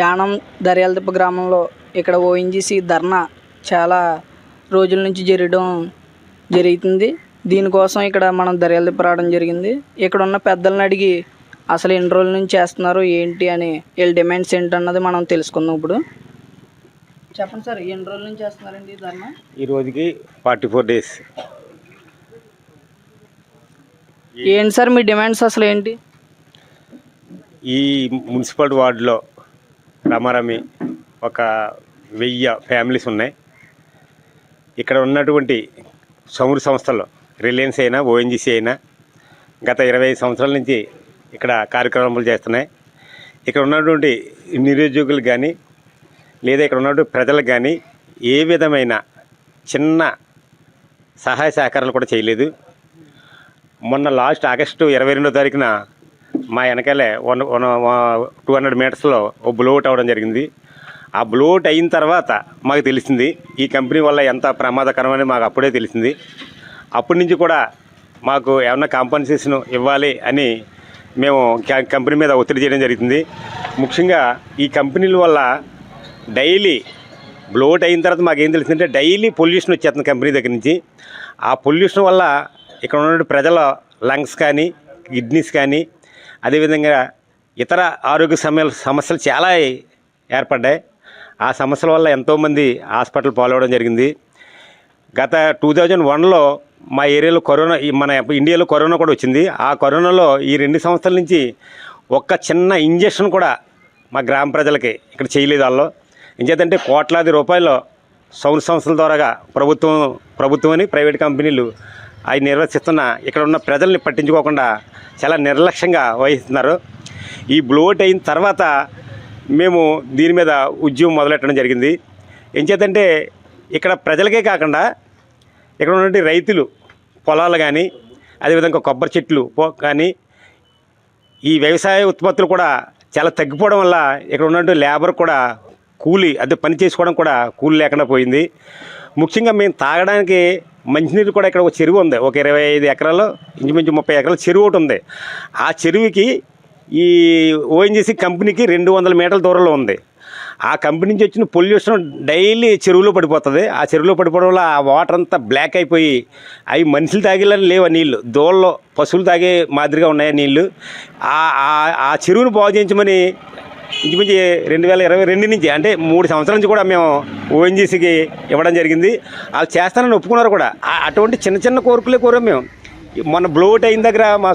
యానం దర్యాలదిప్ప గ్రామంలో ఇక్కడ ఓఎన్జీసీ ధర్నా చాలా రోజుల నుంచి జరగడం జరుగుతుంది. దీనికోసం ఇక్కడ మనం దర్యాలదిప్ప రావడం జరిగింది. ఇక్కడ ఉన్న పెద్దలను అడిగి అసలు ఎన్ని రోజుల నుంచి చేస్తున్నారు ఏంటి అని వీళ్ళ డిమాండ్స్ ఏంటన్నది మనం తెలుసుకుందాం ఇప్పుడు. చెప్పండి సార్ ఎన్ని రోజుల నుంచి చేస్తున్నారండి ధర్నా? ఈ రోజుకి ఫార్టీ ఫోర్ డేస్. ఏంటి సార్ మీ డిమాండ్స్ అసలు ఏంటి? ఈ మున్సిపల్ వార్డులో రమారమి ఒక వెయ్యి ఫ్యామిలీస్ ఉన్నాయి. ఇక్కడ ఉన్నటువంటి చమురు సంస్థలు రిలయన్స్ అయినా ఓఎన్జీసీ అయినా గత ఇరవై ఐదు సంవత్సరాల నుంచి ఇక్కడ కార్యక్రమాలు చేస్తున్నాయి. ఇక్కడ ఉన్నటువంటి నిరుద్యోగులు కానీ లేదా ఇక్కడ ఉన్నటువంటి ప్రజలకు కానీ ఏ విధమైన చిన్న సహాయ సహకారాలు కూడా చేయలేదు. మొన్న లాస్ట్ ఆగస్టు ఇరవై రెండో తారీఖున మా వెనకాలే వన్ వన్ టూ హండ్రెడ్ మీటర్స్లో ఓ బ్లోట్ అవ్వడం జరిగింది. ఆ బ్లోట్ అయిన తర్వాత మాకు తెలిసింది ఈ కంపెనీ వల్ల ఎంత ప్రమాదకరమని మాకు అప్పుడే తెలిసింది. అప్పటి నుంచి కూడా మాకు ఏమన్నా కాంపన్సేషన్ ఇవ్వాలి అని మేము కంపెనీ మీద ఒత్తిడి చేయడం జరుగుతుంది. ముఖ్యంగా ఈ కంపెనీల వల్ల డైలీ బ్లోట్ అయిన తర్వాత మాకు ఏం తెలిసిందంటే డైలీ పొల్యూషన్ వచ్చేస్తుంది కంపెనీ దగ్గర నుంచి. ఆ పొల్యూషన్ వల్ల ఇక్కడ ఉన్న ప్రజల లంగ్స్ కానీ కిడ్నీస్ కానీ అదేవిధంగా ఇతర ఆరోగ్య సమయ సమస్యలు చాలా ఏర్పడ్డాయి. ఆ సమస్యల వల్ల ఎంతోమంది హాస్పిటల్ పాలవడం జరిగింది. గత టూ థౌజండ్ వన్లో మా ఏరియాలో కరోనా ఈ మన ఇండియాలో కరోనా కూడా వచ్చింది. ఆ కరోనాలో ఈ రెండు సంవత్సరాల నుంచి ఒక్క చిన్న ఇంజక్షన్ కూడా మా గ్రామ ప్రజలకి ఇక్కడ చేయలేదు వాళ్ళు. ఇంచేతంటే కోట్లాది రూపాయలు సౌర సంస్థల ద్వారాగా ప్రభుత్వం ప్రభుత్వం అని ప్రైవేట్ కంపెనీలు అవి నిర్వహిస్తున్న ఇక్కడ ఉన్న ప్రజల్ని పట్టించుకోకుండా చాలా నిర్లక్ష్యంగా వహిస్తున్నారు. ఈ బ్లోట్ అయిన తర్వాత మేము దీని మీద ఉద్యమం మొదలెట్టడం జరిగింది. ఎంచేతంటే ఇక్కడ ప్రజలకే కాకుండా ఇక్కడ ఉన్నటువంటి రైతులు పొలాలు కానీ అదేవిధంగా కొబ్బరి చెట్లు కానీ ఈ వ్యవసాయ ఉత్పత్తులు కూడా చాలా తగ్గిపోవడం వల్ల ఇక్కడ ఉన్నటువంటి లేబర్ కూడా కూలి అదే పని చేసుకోవడం కూడా కూలి లేకుండా పోయింది. ముఖ్యంగా మేము తాగడానికి మంచినీరు కూడా ఇక్కడ ఒక చెరువు ఉంది. ఒక ఇరవై ఐదు ఎకరాలు ఇంచుమించు ముప్పై ఎకరాల చెరువు ఒకటి ఉంది. ఆ చెరువుకి ఈ ఓఎన్జీసీ కంపెనీకి రెండు వందల మీటర్ల దూరంలో ఉంది. ఆ కంపెనీ నుంచి వచ్చిన పొల్యూషన్ డైలీ చెరువులో పడిపోతుంది. ఆ చెరువులో పడిపోవడం వల్ల ఆ వాటర్ అంతా బ్లాక్ అయిపోయి అవి మనుషులు తాగేలా లేవు ఆ నీళ్ళు దోళ్ళలో పశువులు తాగే మాదిరిగా ఉన్నాయి ఆ నీళ్ళు ఆ ఆ- ఆ చెరువును బాగు చేయించమని ఇంచుమించి రెండు వేల ఇరవై రెండు నుంచి అంటే మూడు సంవత్సరాల నుంచి కూడా మేము ఓఎన్జీసీకి ఇవ్వడం జరిగింది. వాళ్ళు చేస్తానని ఒప్పుకున్నారు కూడా. అటువంటి చిన్న చిన్న కోరికలే కోరాం మేము. మొన్న బ్లోట్ అయిన దగ్గర మా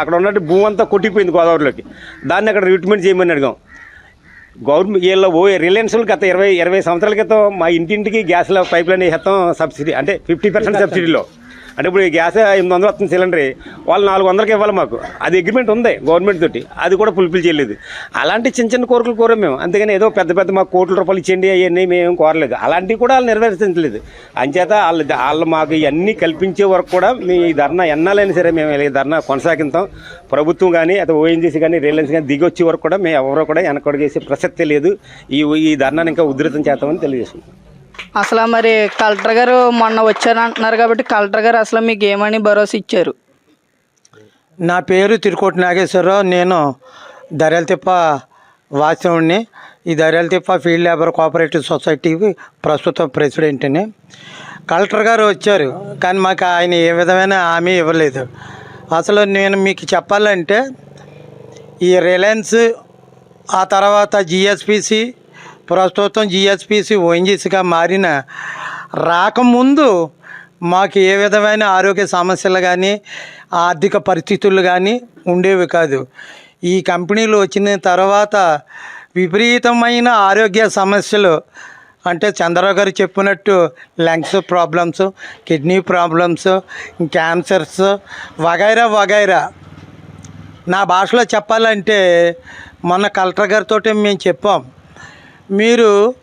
అక్కడ ఉన్నట్టు భూమి అంతా కొట్టిపోయింది గోదావరిలోకి. దాన్ని అక్కడ ట్రీట్మెంట్ చేయమని అడిగాం. గవర్నమెంట్ వీళ్ళ ఓ రిలయన్స్లు గత ఇరవై ఇరవై సంవత్సరాల క్రితం మా ఇంటింటికి గ్యాస్ల పైప్ లైన్ వేస్తాం సబ్సిడీ అంటే ఫిఫ్టీ పర్సెంట్ సబ్సిడీలో. అంటే ఇప్పుడు ఈ గ్యాస్ ఎనిమిది వందలు వస్తుంది సిలిండర్ వాళ్ళు నాలుగు వందలకి ఇవ్వాలి మాకు. అది అగ్రిమెంట్ ఉంది గవర్నమెంట్ తోటి. అది కూడా ఫుల్ఫిల్ చేయలేదు. అలాంటి చిన్న చిన్న కోరికలు కోరాం మేము. అందుకని ఏదో పెద్ద పెద్ద మాకు కోట్ల రూపాయలు ఇచ్చేయండి అవన్నీ మేము కోరలేదు. అలాంటివి కూడా వాళ్ళు నెరవేర్చలేదు. అంచేత వాళ్ళు వాళ్ళు మాకు ఇవన్నీ కల్పించే వరకు కూడా మీ ధర్నా ఎన్నాలైనా సరే మేము ఈ ధర్నా కొనసాగిస్తాం. ప్రభుత్వం కానీ అదే ఓఎన్జీసీ కానీ రిలయన్స్ కానీ దిగి వచ్చే వరకు కూడా మేము ఎవరో కూడా వెనకడుగేసే ప్రసక్తే లేదు. ఈ ఈ ధర్నాన్ని ఇంకా ఉధృతం చేస్తామని తెలియజేస్తున్నాం అసలు మరి కలెక్టర్ గారు మొన్న వచ్చారు అంటున్నారు కాబట్టి కలెక్టర్ గారు అసలు మీకు ఏమని భరోసా ఇచ్చారు? నా పేరు తిరుకోటి నాగేశ్వరరావు. నేను దర్యాలతిప్ప వాస్తవుడిని ఈ దర్యాలతిప్ప ఫీల్డ్ లేబర్ కోఆపరేటివ్ సొసైటీకి ప్రస్తుత ప్రెసిడెంట్ని. కలెక్టర్ గారు వచ్చారు కానీ మాకు ఆయన ఏ విధమైన హామీ ఇవ్వలేదు. అసలు నేను మీకు చెప్పాలంటే ఈ రిలయన్స్ ఆ తర్వాత జిఎస్పిసి ప్రస్తుతం జిఎస్పిసి ఓఎన్జీసీగా మారిన రాకముందు మాకు ఏ విధమైన ఆరోగ్య సమస్యలు కానీ ఆర్థిక పరిస్థితులు కానీ ఉండేవి కాదు. ఈ కంపెనీలు వచ్చిన తర్వాత విపరీతమైన ఆరోగ్య సమస్యలు. అంటే చంద్రరావు గారు చెప్పినట్టు lungs problems kidney problems cancers వగైరా వగైరా. నా భాషలో చెప్పాలంటే మొన్న కలెక్టర్ గారితో మేము చెప్పాం. మీరు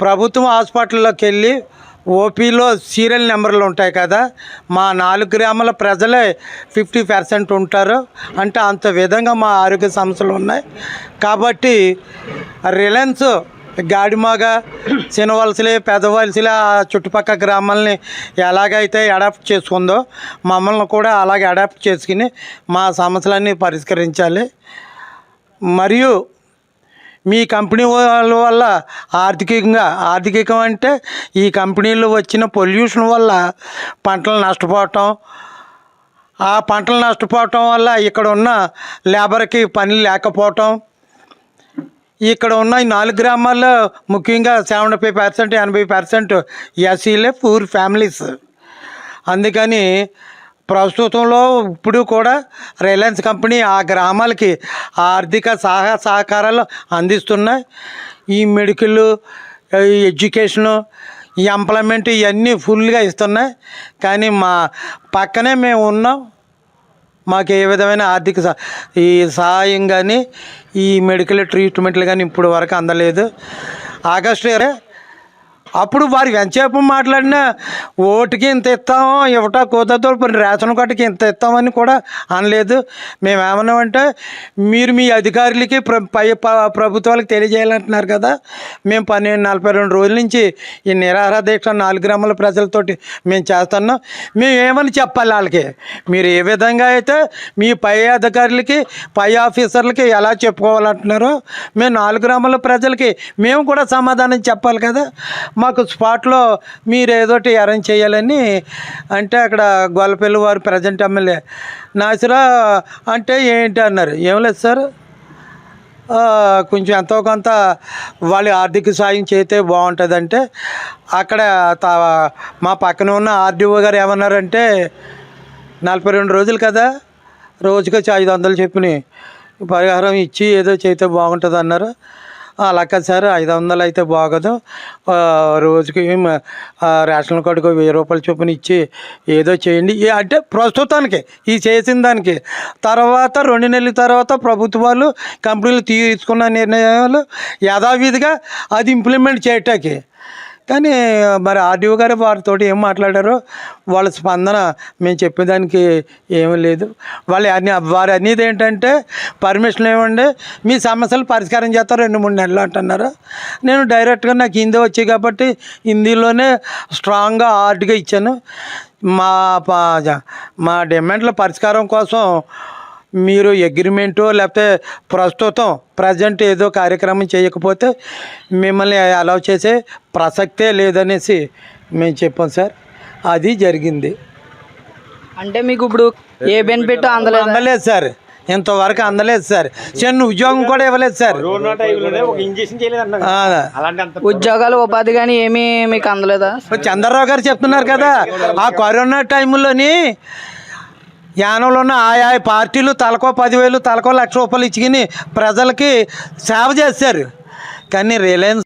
ప్రభుత్వం హాస్పిటల్లోకి వెళ్ళి ఓపీలో సీరియల్ నెంబర్లు ఉంటాయి కదా మా నాలుగు గ్రామాల ప్రజలే ఫిఫ్టీ పర్సెంట్ ఉంటారు. అంటే అంత విధంగా మా ఆరోగ్య సమస్యలు ఉన్నాయి. కాబట్టి రిలయన్స్ గాడిమాగ చినవలసలే పెదవలసలే ఆ చుట్టుపక్కల గ్రామాలని ఎలాగైతే అడాప్ట్ చేసుకుందో మమ్మల్ని కూడా అలాగే అడాప్ట్ చేసుకుని మా సమస్యలన్నీ పరిష్కరించాలి. మరియు మీ కంపెనీ వాళ్ళ వల్ల ఆర్థికంగా ఆర్థికం అంటే ఈ కంపెనీలు వచ్చిన పొల్యూషన్ వల్ల పంటలు నష్టపోవటం ఆ పంటలు నష్టపోవటం వల్ల ఇక్కడ ఉన్న లేబర్కి పని లేకపోవటం ఇక్కడ ఉన్న ఈ నాలుగు గ్రామాల్లో ముఖ్యంగా సెవెంటీ ఫైవ్ పర్సెంట్ ఎనభై పర్సెంట్ ఎస్సీలే పూర్ ఫ్యామిలీస్. అందుకని ప్రస్తుతంలో ఇప్పుడు కూడా రిలయన్స్ కంపెనీ ఆ గ్రామాలకి ఆర్థిక సహాయ సహకారాలు అందిస్తున్నాయి. ఈ మెడికల్ ఈ ఎడ్యుకేషను ఈ ఎంప్లాయ్మెంట్ ఇవన్నీ ఫుల్గా ఇస్తున్నాయి. కానీ మా పక్కనే మేము ఉన్నాం. మాకు ఏ విధమైన ఆర్థిక ఈ సహాయం కానీ ఈ మెడికల్ ట్రీట్మెంట్లు కానీ ఇప్పుడు వరకు అందలేదు. ఆగస్టు ఇరవై అప్పుడు వారు ఎంతసేపు మాట్లాడినా ఓటుకి ఇంత ఇస్తాము ఇవ్వటా కోతతో రేషన్ కార్డుకి ఇంత ఇస్తామని కూడా అనలేదు. మేమేమన్నామంటే మీరు మీ అధికారులకి పై ప్రభుత్వాలకు తెలియజేయాలంటున్నారు కదా మేము పన్నెండు నలభై రెండు రోజుల నుంచి ఈ నిరాహార దీక్ష నాలుగు గ్రామాల ప్రజలతోటి మేము చేస్తున్నాం. మేము ఏమని చెప్పాలి వాళ్ళకి? మీరు ఏ విధంగా అయితే మీ పై అధికారులకి పై ఆఫీసర్లకి ఎలా చెప్పుకోవాలంటున్నారో మేము నాలుగు గ్రామాల ప్రజలకి మేము కూడా సమాధానం చెప్పాలి కదా. మాకు స్పాట్లో మీరు ఏదోటి అరేంజ్ చేయాలని అంటే అక్కడ గొల్లపల్లి వారు ప్రజెంట్ ఎమ్మెల్యే. నాసిరా అంటే ఏంటి అన్నారు. ఏం లేదు సార్. కొంచెం ఎంతో కొంత వాళ్ళు ఆర్థిక సాయం చేస్తే బాగుంటుందంటే అక్కడ తా మా పక్కన ఉన్న ఆర్డీఓ గారు ఏమన్నారంటే నలభై రెండు రోజులు కదా రోజుకొచ్చి ఐదు వందలు చెప్పిన పరిహారం ఇచ్చి ఏదో చేస్తే బాగుంటుంది అన్నారు అలా సార్ ఐదు వందలు అయితే బాగోదు రోజుకి రేషన్ కార్డుకు వెయ్యి రూపాయలు చొప్పున ఇచ్చి ఏదో చేయండి. అంటే ప్రస్తుతానికి ఈ చేసిన దానికి. తర్వాత రెండు నెలల తర్వాత ప్రభుత్వాలు కంపెనీలు తీసుకున్న నిర్ణయాలు యథావిధిగా అది ఇంప్లిమెంట్ చేయటానికి. కానీ మరి ఆర్డీఓ గారు వారితో ఏం మాట్లాడారో వాళ్ళ స్పందన మేము చెప్పేదానికి ఏమీ లేదు. వాళ్ళు అన్ని వారు అనేది ఏంటంటే పర్మిషన్ ఏమండి మీ సమస్యలు పరిష్కారం చేస్తారు రెండు మూడు నెలలు అంటున్నారు. నేను డైరెక్ట్గా నాకు హిందీ వచ్చాయి కాబట్టి హిందీలోనే స్ట్రాంగ్గా హార్డ్గా ఇచ్చాను. మా మా డిమాండ్ల పరిష్కారం కోసం మీరు అగ్రిమెంటు లేకపోతే ప్రస్తుతం ప్రజెంట్ ఏదో కార్యక్రమం చేయకపోతే మిమ్మల్ని అలౌ చేసే ప్రసక్తే లేదనేసి మేము చెప్పాం సార్. అది జరిగింది. అంటే మీకు ఇప్పుడు ఏ బెనిఫిట్ అందలేదు? అందలేదు సార్. ఇంతవరకు అందలేదు సార్. చిన్న ఉద్యోగం కూడా ఇవ్వలేదు సార్. కరోనా టైంలోనే ఒక ఇంజక్షన్ చేయలేదు అన్నారు. ఆ, అలాంటి అంత ఉద్యోగాలు ఉపాధి కానీ ఏమీ మీకు అందలేదా? చంద్రరావు గారు చెప్తున్నారు కదా ఆ కరోనా టైంలోని యానంలో ఉన్న ఆయా పార్టీలు తలకో పదివేలు తలకో లక్ష రూపాయలు ఇచ్చుకుని ప్రజలకి సేవ చేశారు కానీ రిలయన్స్